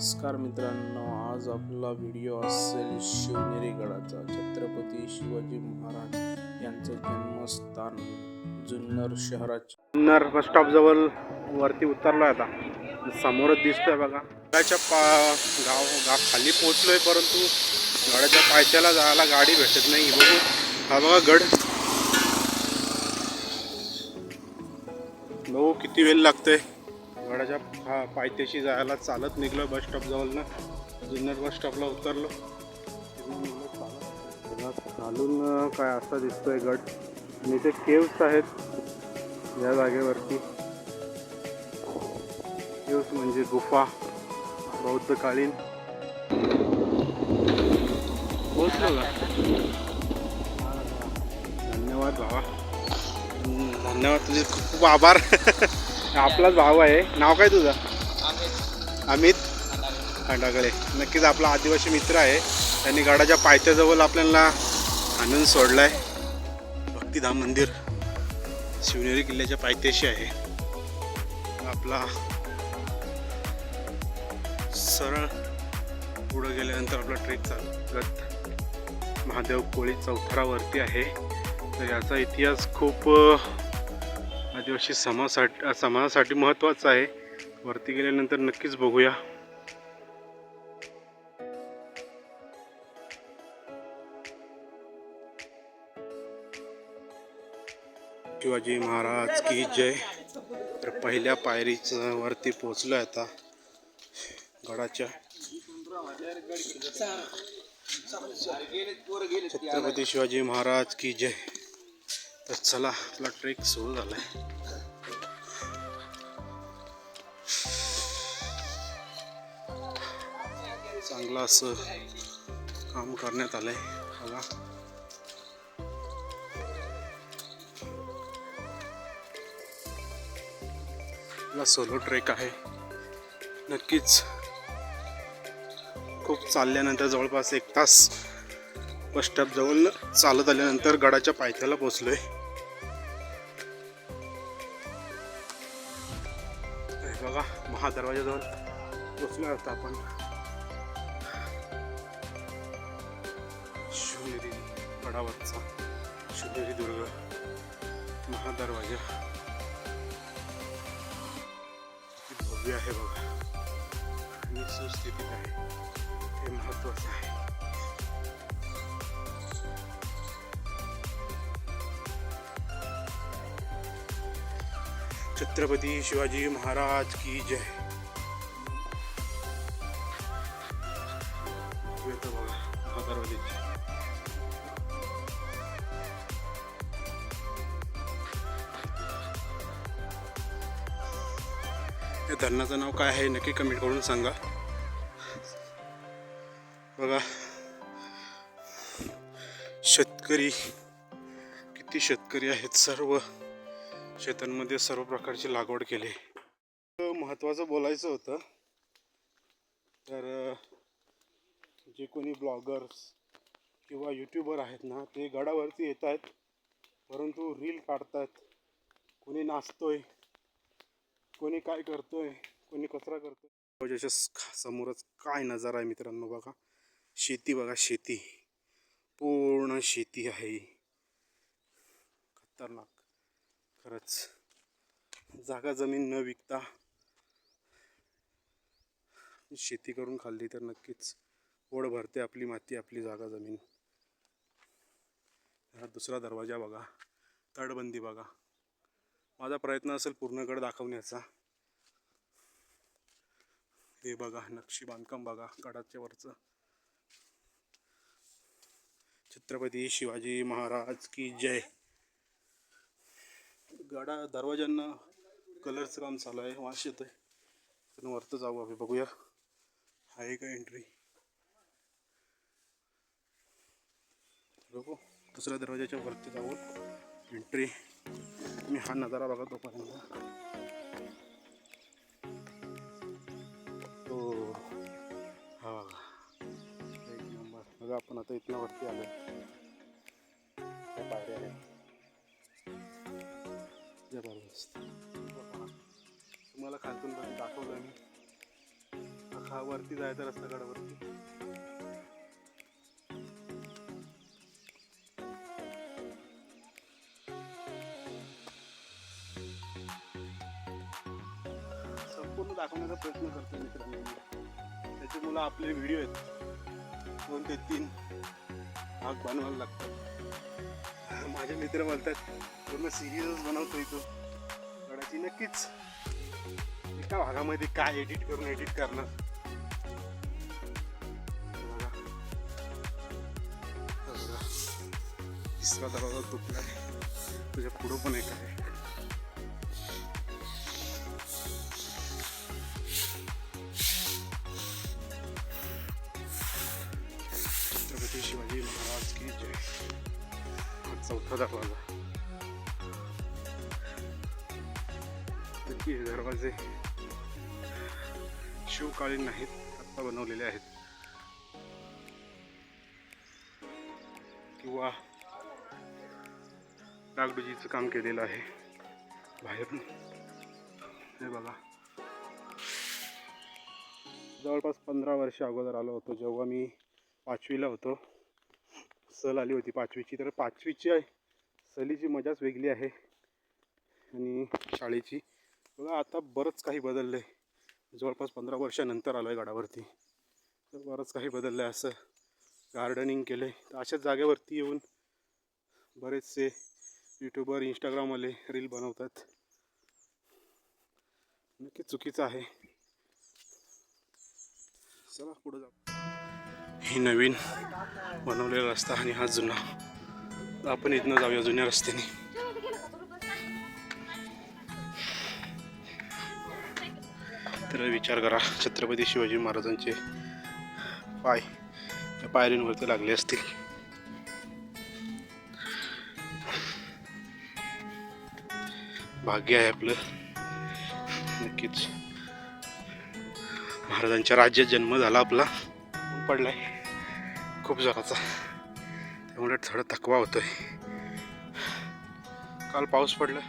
नमस्कार मित्रांनो आज आपला व्हिडिओ असेल शिवनेरी गडाचा छत्रपती शिवाजी महाराज यांचं जन्मस्थान जुन्नर शहराचे. जुन्नर बस स्टॉप जवळ वरती उतरलो आता. समोरच दिसतोय बघा. गडाच्या पा गाव गाव खाली पोहोचलोय परंतु गडाच्या पायथ्याला जायला गाडी भेटत नाही. बघू. हा बघा गड. बघू किती वेळ लागतोय. माझ्या हा पायथ्याशी जायला चालत निघलो बस स्टॉपजवळनं जुन्नर बस स्टॉपला उतरलो. घालून खालून काय असा दिसतोय गड आणि इथे केव्स आहेत या जागेवरती. केव्स म्हणजे गुफा बौद्धकालीन. पोचलो का धन्यवाद बाबा धन्यवाद तुझे खूप आभार. आपलाच भाऊ आहे. नाव काय तुझं? अमित. खंडागळे. नक्कीच आपला आदिवासी मित्र आहे. त्यांनी गडाच्या पायथ्याजवळ आपल्याला आणून सोडलाय. भक्तिधाम मंदिर शिवनेरी किल्ल्याच्या पायथ्याशी आहे. आपला सरळ पुढं गेल्यानंतर आपला ट्रेक चालत महादेव कोळी चौथरावरती आहे. तर याचा इतिहास खूप आदिवासी समाजासाठी समाजासाठी महत्त्वाचं आहे. वरती गेल्यानंतर नक्कीच बघूया. शिवाजी महाराज की जय. तर पहिल्या पायरीचं वरती पोचलो आता. गडाच्या छत्रपती शिवाजी महाराज की जय. तर चला आपला ट्रेक सुरू झालाय. चांगलं असं काम करण्यात आलंय. बघा. आपला सोलो ट्रेक आहे. नक्कीच खूप चालल्यानंतर जवळपास एक तास बस स्टॉप जवळ चालत आल्यानंतर गडाच्या पायथ्याला पोचलोय आहे बघा महादरवाजाजवळ पोचलो आता आपण शिवनेरी गडावरचा शिवनेरी दुर्ग महादरवाजा भव्य आहे बघा आणि सुस्थितीत आहे हे महत्वाचं आहे छत्रपती शिवाजी महाराज की जय येतो बघा महादरवाजेची या धरणाचं नाव काय आहे नक्की कमेंट करून सांगा. बघा. शेतकरी किती शेतकरी आहेत? सर्व शेतांमध्ये सर्व प्रकारची लागवड केली. महत्त्वाचं बोलायचं होतं. तर जे कोणी ब्लॉगर्स किंवा यूट्यूबर आहेत ना ते गडावरती येत आहेत परंतु रील काढतात कोणी नाचतोय कोणी काय करतोय कोणी कचरा करतोय. त्याच्या समोरच काय नजारा आहे मित्रांनो बघा. शेती बघा शेती. पूर्ण शेती आहे. खतरनाक. खरंच. जागा जमीन न विकता शेती करून खाल्ली तर नक्कीच. ओढ भरते आपली माती आपली जागा जमीन. हा दुसरा दरवाजा बघा. तडबंदी बघा. माझा प्रयत्न असेल पूर्णगड दाखवण्याचा. हे बघा नक्षी बांधकाम बघा गडाच्या वरचं. छत्रपती शिवाजी महाराज की जय. गडा दरवाज्यांना कलरचं काम चालू आहे. वाश येतं आहे पण वरतं जाऊ आम्ही बघूया. आहे का एंट्री बघू. दुसऱ्या दरवाजाच्या वरती जाऊन एंट्री मी हा नजारा बघा तोपर्यंत. हो. हा एक नंबर. बघा आपण आता इथनं वरती आलो पायऱ्या जबरदस्त. तुम्हाला खालतून दाखवलं मी. हा वरती जायचा रस्ता गडावरती. पूर्ण दाखवण्याचा प्रयत्न करतो मित्रांनो. त्याचे मुलं आपले व्हिडिओ आहेत. दोन ते तीन भाग बनवायला लागतात. माझे मित्र म्हणतात पूर्ण सिरियसच बनवतो इथं गडाची नक्कीच एका भागामध्ये काय एडिट करून एडिट करणार? तिसरा दरवाजा तुटला तुझ्या पुढं पण एक आहे. हा चौथा हे दरवाजे शिवकालीन नाहीत आत्ता बनवलेले आहेत. किंवा डागडुजीचं काम केलेलं आहे बाहेरून. हे बघा. जवळपास पंधरा वर्ष अगोदर आलो होतो जेव्हा मी पाचवीला होतो. सहल आली होती पाचवीची तर पाचवीची आहे. सहलीची मजाच वेगळी आहे. आणि शाळेची. बघा आता बरंच काही बदललं आहे जवळपास पंधरा वर्षानंतर आलो आहे गडावरती. तर बरंच काही बदललं आहे असं गार्डनिंग केलं आहे तर अशाच जागेवरती येऊन बरेचसे यूट्यूबर इंस्टाग्रामवाले रील बनवतात. नक्की चुकीचं आहे. चला पुढं जाऊ. ही नवीन बनवलेला रस्ता आणि हा जुना. आपण इथनं जाऊया जुन्या रस्त्याने. तर विचार करा छत्रपती शिवाजी महाराजांचे पाय त्या पायरींवरती लागले असतील. भाग्य आहे आपलं. नक्कीच. महाराजांच्या राज्यात जन्म झाला आपला. पडलाय. खूप जोराचा त्यामुळे थोडा थकवा होतोय. काल पाऊस पडला.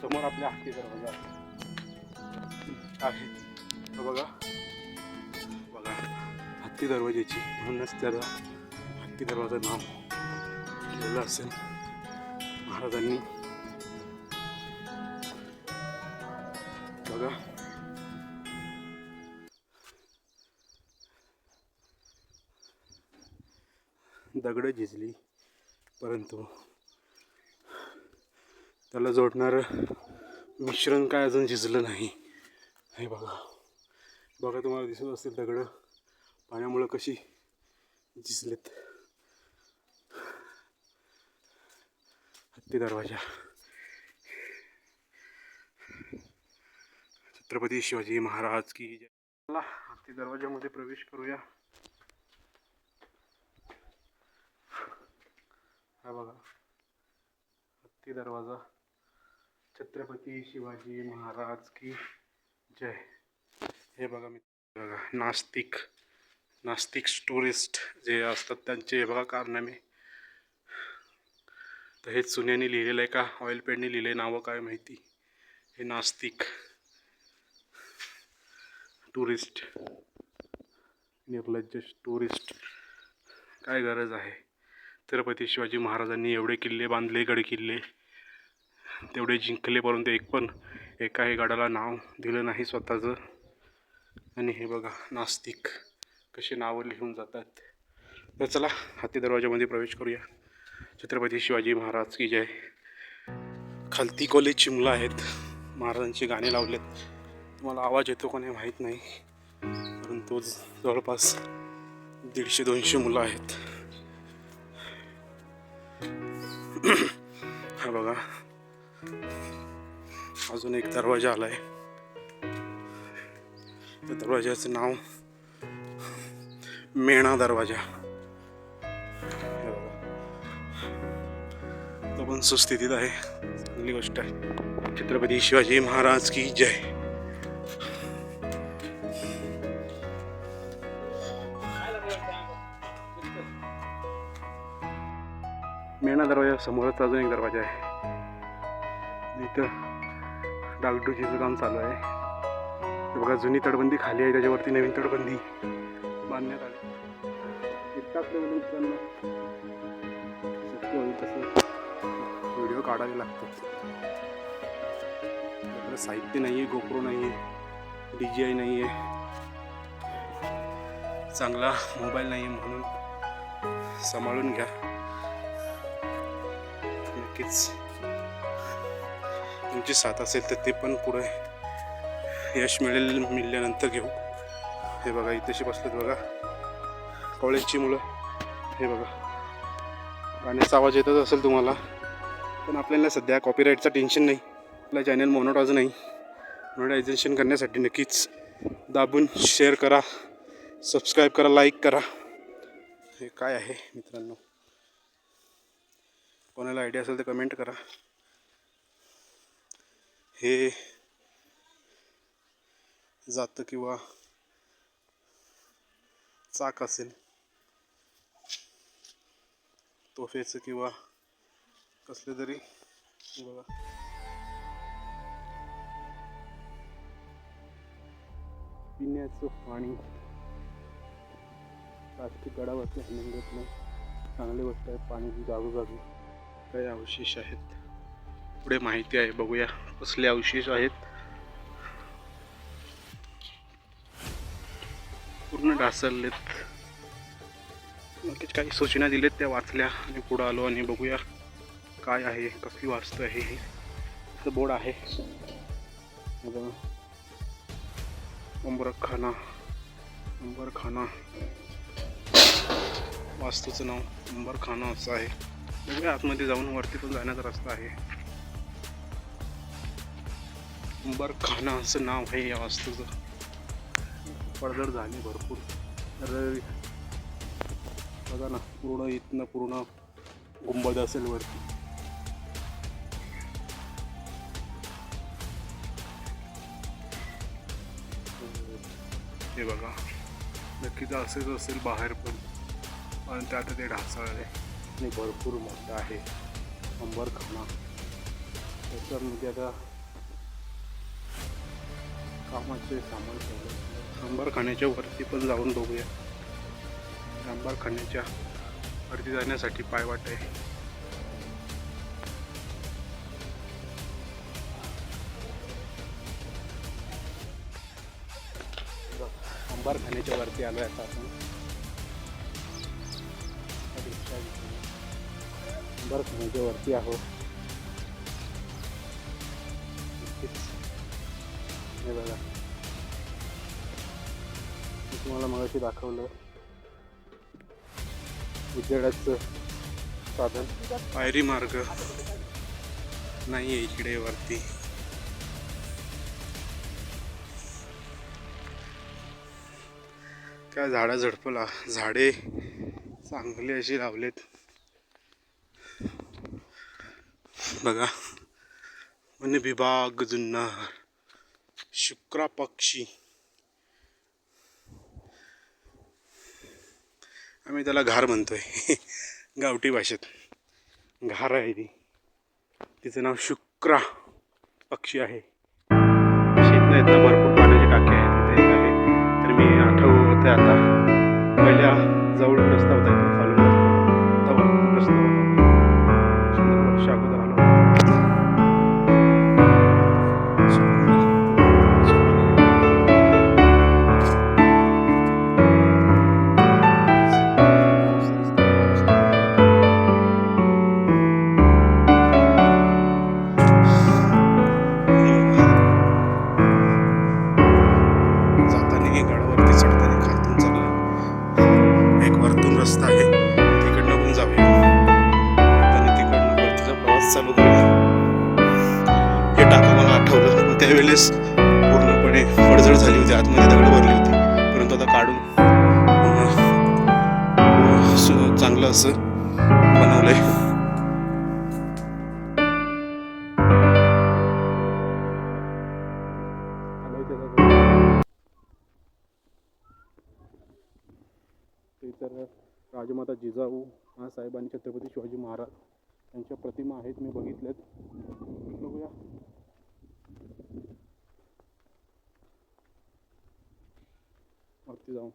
समोर आपल्या हत्ती दरवाजा आहे. बघा. बघा. हत्ती दरवाजाची म्हणूनच त्याला हत्ती दरवाजा नाव ठेवलं असेल. महाराजांनी बघा दगडं झिजली परंतु त्याला जोडणारं मिश्रण काय अजून झिजलं नाही. हे बघा. बघा तुम्हाला दिसत असतील दगडं. पाण्यामुळं कशी झिजलेत. हत्ती दरवाजा. छत्रपती शिवाजी महाराज की जय. चला हत्ती दरवाजामध्ये प्रवेश करूया. हा बघा. हत्ती दरवाजा. छत्रपती शिवाजी महाराज की जय. हे बघा मी बघा. नास्तिक नास्तिक टुरिस्ट जे असतात त्यांचे हे बघा कारनामे. तर हे चुन्याने लिहिलेलं आहे का? ऑइल पेडने लिहिले नावं काय माहिती? हे नास्तिक. टुरिस्ट. निर्लज्ज टुरिस्ट. काय गरज आहे? छत्रपती शिवाजी महाराजांनी एवढे किल्ले बांधले गड किल्ले तेवढे जिंकले परंतु एक पण एकाही गडाला नाव दिलं नाही स्वतःचं. आणि हे बघा नास्तिक कशी नावं लिहून जातात. तर चला हाती दरवाजामध्ये प्रवेश करूया. छत्रपती शिवाजी महाराज की जय. खालती कॉलेज चिमला आहेत. महाराजांची गाणे लावलेत. तुम्हाला आवाज येतो का नाही माहीत नाही. परंतु जवळपास दीडशे दोनशे मुलं आहेत. हा बघा. अजून एक दरवाजा आलाय. त्या दरवाजाचं नाव मेणा दरवाजा. तो पण सुस्थितीत आहे. चांगली गोष्ट आहे. छत्रपती शिवाजी महाराज की जय. समोरच अजून एक दरवाजा आहे. इथं डागडुजीचं काम चालू आहे. बघा जुनी तटबंदी खाली आहे त्याच्यावरती नवीन तटबंदी बांधण्यात आली. तसं. व्हिडिओ काढावे लागतो. साहित्य नाही आहे गोप्रो नाही आहे डी जी आय नाही आहे चांगला मोबाईल नाही आहे म्हणून सांभाळून घ्या. नक्कीच. तुमची साथ असेल तर ते पण पुढे यश मिळेल मिळल्यानंतर घेऊ. हे बघा इथेशी बसलेत बघा. कॉलेजची मुलं. हे बघा. गाण्याचा आवाज येतच असेल तुम्हाला. पण आपल्याला सध्या कॉपीराईटचं टेन्शन नाही. आपला चॅनल मोनोटाज नाही. मोनोटायझेशन करण्यासाठी नक्कीच दाबून शेअर करा. सबस्क्राईब करा लाईक करा. हे काय आहे मित्रांनो? कोणाला आयडिया असेल तर कमेंट करा. हे जातं किंवा चाक असेल तोफेचं किंवा कसले तरी बघा. पिण्याचं पाणी प्लास्टिक गडावरती हलवून घेत नाही. चांगली गोष्ट आहे पाण्याची जागोजागी. काही अवशेष आहेत. पुढे माहिती आहे बघूया कसले अवशेष आहेत. पूर्ण ढासळलेत. नक्कीच काही सूचना दिलेत त्या वाचल्या आणि पुढं आलो आणि बघूया काय आहे कसली वास्तू आहे हे. बोर्ड आहे. अंबरखाना अंबरखाना. वास्तूचं नाव अंबरखाना असं आहे. बघूया आतमध्ये जाऊन वरती पण जाण्याचा रस्ता आहे. उंबरखाना असं नाव आहे या वास्तूचं. पडझड झाली भरपूर. तर बघा ना पूर्ण इथनं पूर्ण गुंबद असेल वरती. हे बघा नक्कीच असेच असेल बाहेर पण. पण त्यात ते ढासळले आणि भरपूर मोठा आहे. अंबरखाना त्याच्यामध्ये आता कामाचे सामान ठेवले अंबरखान्याच्या वरती पण जाऊन बघूया. अंबरखान्याच्या वरती जाण्यासाठी पायवाट आहे अंबरखान्याच्या वरती आलो आहे आता आपण. अंबरखान्याच्या वरती आहोत. हे बघा. मी तुम्हाला मगाशी दाखवलं. उजेडाचं साधन. पायरी मार्ग. नाही आहे इकडे वरती. काय झाडा झडपला झाडे चांगली अशी लावलेत. बघा. वन विभाग जुन्नर. शुक्रा पक्षी आम्ही त्याला घार म्हणतोय. गावठी भाषेत. घार आहे ती. तिचं नाव शुक्रा पक्षी आहे. शेतनं नाही भरपूर पाण्याची टाकी आहेत. आहे. तर मी आठवते आता. चांगलं असं बनवलंय. ते तर राजमाता जिजाऊ साहेब आणि छत्रपती शिवाजी महाराज यांच्या प्रतिमा आहेत मी बघितल्यात बघूया. वरती जाऊ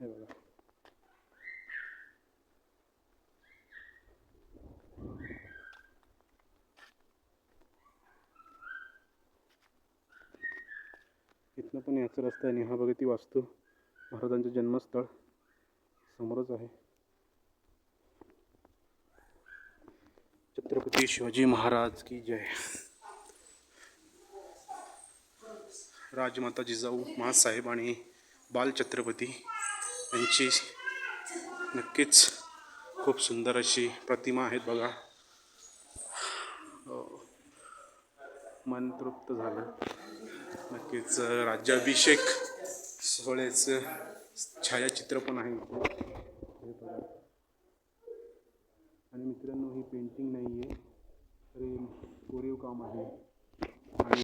हे बघा इथनं पण याचं रस्ता आहे आणि हा ती वास्तू. महाराजांचं जन्मस्थळ. समोरच आहे. छत्रपती शिवाजी महाराज की जय. राजमाता जिजाऊ महासाहेब आणि बालछत्रपती. यांची नक्कीच खूप सुंदर अशी प्रतिमा आहेत बघा. हो. मन तृप्त झालं. नक्कीच राज्याभिषेक सोहळ्याचं छायाचित्र पण आहे. इथे. हे आणि मित्रांनो ही पेंटिंग नाही आहे अरे कोरीव काम आहे.